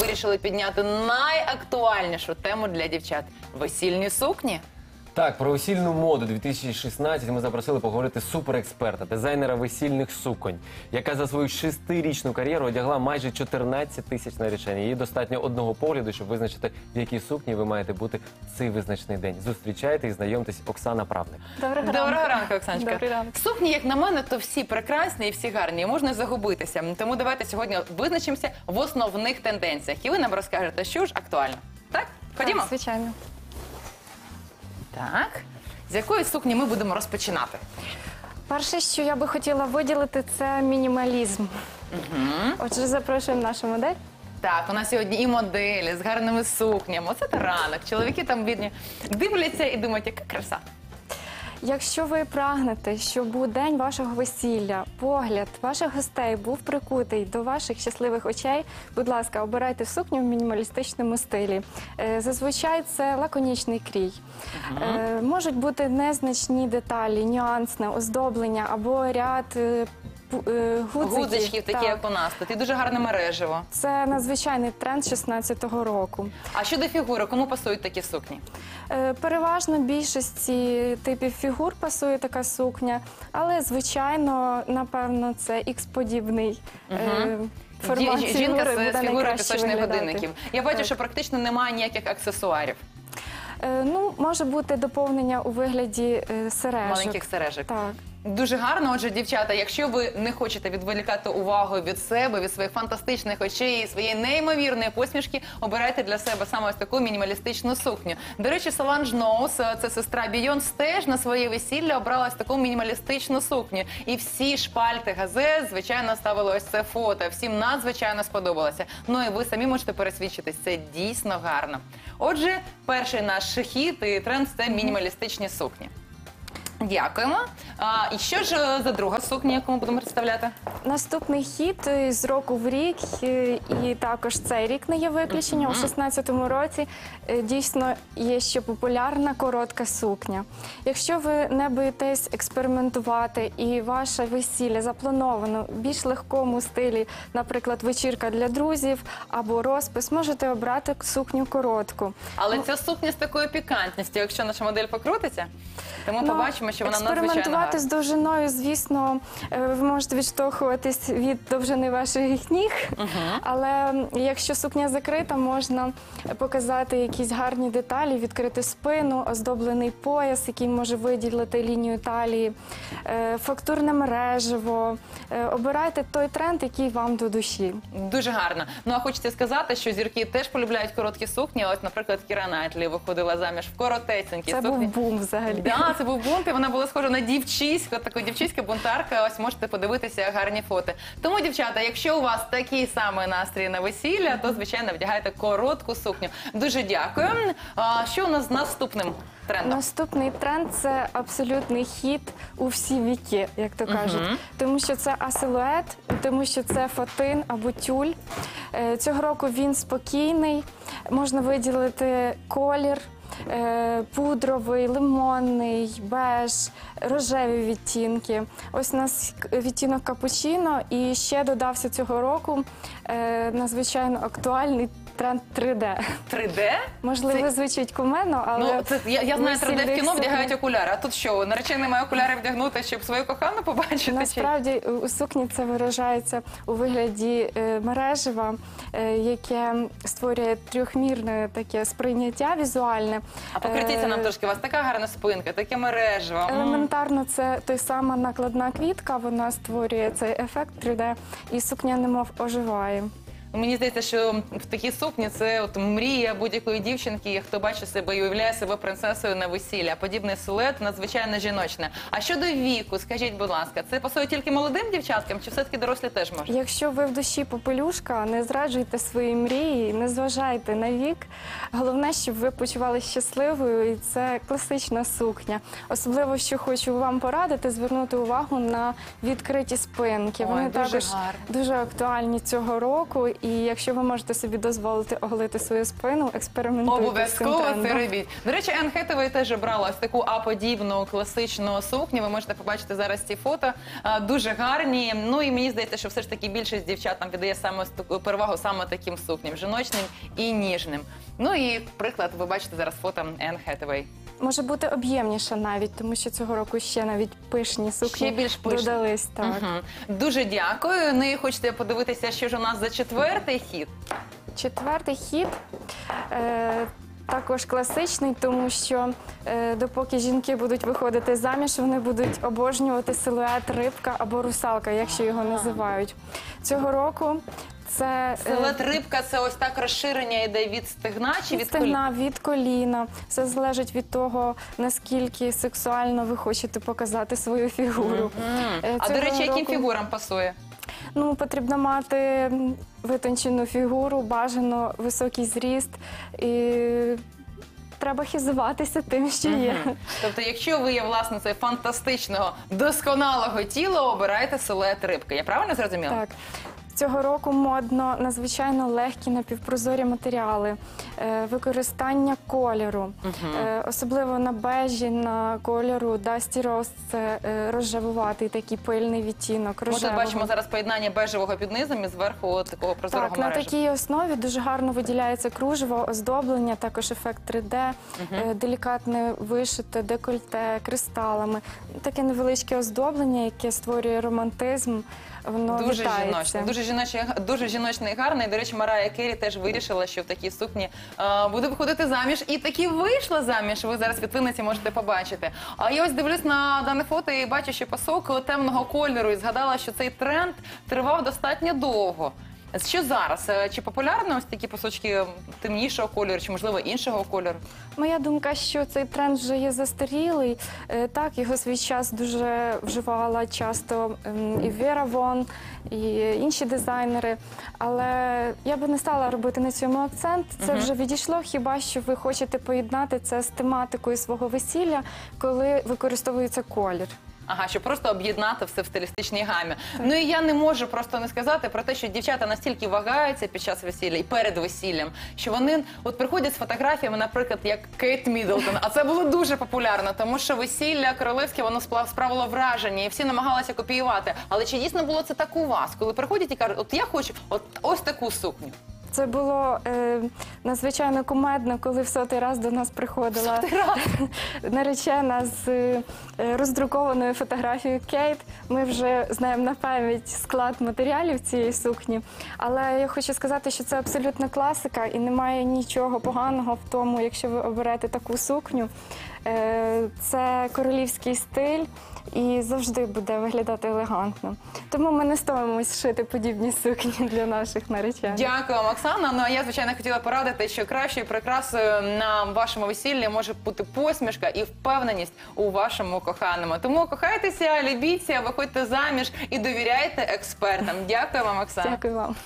вирішили підняти найактуальнішу тему для дівчат весільні сукні. Так, про весільну моду 2016 ми запросили поговорити суперексперта, дизайнера весільних суконь, яка за свою шестирічну кар'єру одягла майже 14 тисяч наречень. Їй достатньо одного погляду, щоб визначити, в якій сукні ви маєте бути в цей визначний день. Зустрічайте і знайомтесь Оксана Правник. Доброго, Доброго ранку, Оксаночка. Добрий ранок. Сукні, як на мене, то всі прекрасні і всі гарні. і Можна загубитися. Тому давайте сьогодні визначимося в основних тенденціях. І ви нам розкажете, що ж актуально. Так? Ходімо. Так, звичайно. Так. З якої сукні ми будемо розпочинати? Перше, що я би хотіла виділити, це мінімалізм. Отже, запрошуємо нашу модель. Так, у нас сьогодні і моделі з гарними сукнями. Оце та ранок. Чоловіки там бідні дивляться і думають, яка краса. Якщо ви прагнете, щоб у день вашого весілля погляд ваших гостей був прикутий до ваших щасливих очей, будь ласка, обирайте сукню в мінімалістичному стилі. Е, Зазвичай це лаконічний крій. Е, Можуть бути незначні деталі, нюансне оздоблення або ряд е, е. Гудзичків, такі, Так. як у нас тут. І дуже гарне мережево. Це надзвичайний тренд 16-го року. А щодо фігури, кому пасують такі сукні? Е, Переважно більшості типів фігур пасує така сукня, але звичайно, напевно, це ікс-подібний. е, формат Ді- Жінка фігури з найкраще пісочних виглядати. годинників. Я бачу, Так. що практично немає ніяких аксесуарів, Е, Ну, може бути доповнення у вигляді е, сережок. маленьких сережок. Так. Дуже гарно. Отже, дівчата, якщо ви не хочете відволікати увагу від себе, від своїх фантастичних очей і своєї неймовірної посмішки, обирайте для себе саме ось таку мінімалістичну сукню. До речі, Соланж Ноус, це сестра Бійонс, теж на своє весілля обрала ось таку мінімалістичну сукню. І всі шпальти газет, звичайно, ставили ось це фото. Всім надзвичайно сподобалося. Ну і ви самі можете пересвідчитись, це дійсно гарно. Отже, перший наш хід і тренд це мінімалістичні сукні. Дякуємо. А, і що ж е, за друга сукня, яку ми будемо представляти? Наступний хід е, з року в рік, е, і також цей рік не є виключенням. У 16-му році е, дійсно є ще популярна коротка сукня. Якщо ви не боїтесь експериментувати і ваше весілля заплановано в більш легкому стилі, наприклад, вечірка для друзів або розпис, можете обрати сукню коротку. Але ця сукня з такою пікантністю, якщо наша модель покрутиться, то ми Ну, побачимо, що вона надзвичайно експериментувати з довжиною, звісно, е, ви можете відштовхуватись від довжини ваших ніг. Але якщо сукня закрита, можна показати якісь гарні деталі, відкрити спину, оздоблений пояс, який може виділити лінію талії, е, фактурне мережево. Е, Обирайте той тренд, який вам до душі. Дуже гарно. Ну а хочеться сказати, що зірки теж полюбляють короткі сукні. Ось, наприклад, Кіра Найтлі виходила заміж в коротесенькій Це сукні. був бум взагалі. Да, це був бунт, і вона була схожа на дівчиську, таку дівчиська бунтарка. Ось можете подивитися гарні фото. Тому, дівчата, якщо у вас такий самий настрій на весілля, то звичайно вдягайте коротку сукню. Дуже дякую. А що у нас з наступним трендом? Наступний тренд це абсолютний хід у всі віки, як то кажуть. Тому що це асилует, тому що це фатин або тюль. Е, Цього року він спокійний, можна виділити колір. Е, Пудровий, лимонний, беж, рожеві відтінки. Ось у нас відтінок капучино, і ще додався цього року е, надзвичайно актуальний тренд 3D. 3D? Можливо, Це- звучить куменно, але Ну, це я, я знаю, 3D в кіно вдягають окуляри. А тут що, наречений має окуляри вдягнути, щоб свою кохану побачити? чи- Насправді у сукні це виражається у вигляді е, мережева, е, яке створює трьохмірне таке сприйняття візуальне. А покритіться Е, нам трошки. У вас така гарна спинка, таке мережево. М. Елементарно, це той сама накладна квітка, вона створює цей ефект 3D, і сукня немов оживає. Мені здається, що в такій сукні це от мрія будь-якої дівчинки, хто бачить себе і уявляє себе принцесою на весілля. Подібний силует надзвичайно жіночне. А щодо віку, скажіть, будь ласка, це пасує тільки молодим дівчаткам, чи все-таки дорослі теж можуть? Якщо ви в душі попелюшка, не зраджуйте свої мрії, не зважайте на вік. Головне, щоб ви почувалися щасливою, і це класична сукня. Особливо, що хочу вам порадити, звернути увагу на відкриті спинки. Ой, Вони дуже також гарно. дуже актуальні цього року І якщо ви можете собі дозволити оголити свою спину, експериментуйте з цим Обов'язково це трендом. робіть. До речі, Енн Хетевей теж брала ось таку А-подібну класичну сукню. Ви можете побачити зараз ці фото. А, Дуже гарні. Ну і мені здається, що все ж таки більшість дівчат нам віддає саме ось таку перевагу саме таким сукням, жіночним і ніжним. Ну і приклад, ви бачите зараз фото Енн Хетевей. Може бути об'ємніша навіть, тому що цього року ще навіть пишні сукні Ще більш пишні. додались. Так. Мгм. Дуже дякую. Ну і хочете подивитися, що ж у нас за четвертий хід. Четвертий хід. Е, також класичний, тому що е, допоки жінки будуть виходити заміж, вони будуть обожнювати силует рибка або русалка, якщо його називають. Цього року це е, Селет рибка це ось так розширення йде від стегна чи від коліна? стегна, від коліна. Все залежить від того, наскільки сексуально ви хочете показати свою фігуру. Е, А до цього речі, яким року- фігурам пасує? Ну, потрібно мати витончену фігуру, бажано високий зріст. І треба хизуватися тим, що є. Тобто, якщо ви є власницею фантастичного досконалого тіла, обирайте силует рибки. Я правильно зрозуміла? Так. Цього року модно надзвичайно легкі напівпрозорі матеріали, е, використання кольору, Е, особливо на бежі, на кольору Dusty Rose – це е, такий пильний відтінок. Ми тут бачимо зараз поєднання бежевого під низом і зверху такого прозорого Так, на такій основі дуже гарно виділяється кружево, оздоблення, також ефект 3D, е, делікатне вишите, декольте, кристалами. Таке невеличке оздоблення, яке створює романтизм. Воно Дуже вітається. жіночне, дуже жіночне, дуже жіночне і гарне. І, до речі, Марая Керрі теж вирішила, що в такій сукні е, буде виходити заміж. І таки вийшла заміж. Ви зараз в світлиниці можете побачити. А я ось дивлюсь на дане фото і бачу, що пасок темного кольору. І згадала, що цей тренд тривав достатньо довго. Що зараз? Е, Чи популярно ось такі пасочки темнішого кольору, чи можливо іншого кольору? Моя думка, що цей тренд вже є застарілий. Е, Так, його свій час дуже вживала часто ем, і Вера Вон, і інші дизайнери. Але я би не стала робити на цьому акцент. Це вже відійшло. Хіба що ви хочете поєднати це з тематикою свого весілля, коли використовується колір. Ага, щоб просто об'єднати все в стилістичній гамі. Ну і я не можу просто не сказати про те, що дівчата настільки вагаються під час весілля і перед весіллям, що вони от приходять з фотографіями, наприклад, як Кейт Міддлтон. А це було дуже популярно, тому що весілля королевське воно справило враження, і всі намагалися копіювати. Але чи дійсно було це так у вас, коли приходять і кажуть, от я хочу от ось таку сукню? Це було е, надзвичайно кумедно, коли в сотий раз до нас приходила наречена з е, роздрукованою фотографією Кейт. Ми вже знаємо на пам'ять склад матеріалів цієї сукні. Але я хочу сказати, що це абсолютна класика і немає нічого поганого в тому, якщо ви оберете таку сукню. Е, це королівський стиль. І завжди буде виглядати елегантно. Тому ми не ставимось шити подібні сукні для наших наречених. Дякую вам, Оксана. Ну а я звичайно хотіла порадити, що кращою прикрасою на вашому весіллі може бути посмішка і впевненість у вашому коханому. Тому кохайтеся, любіться, виходьте заміж і довіряйте експертам. Дякую вам, Оксана. Дякую вам.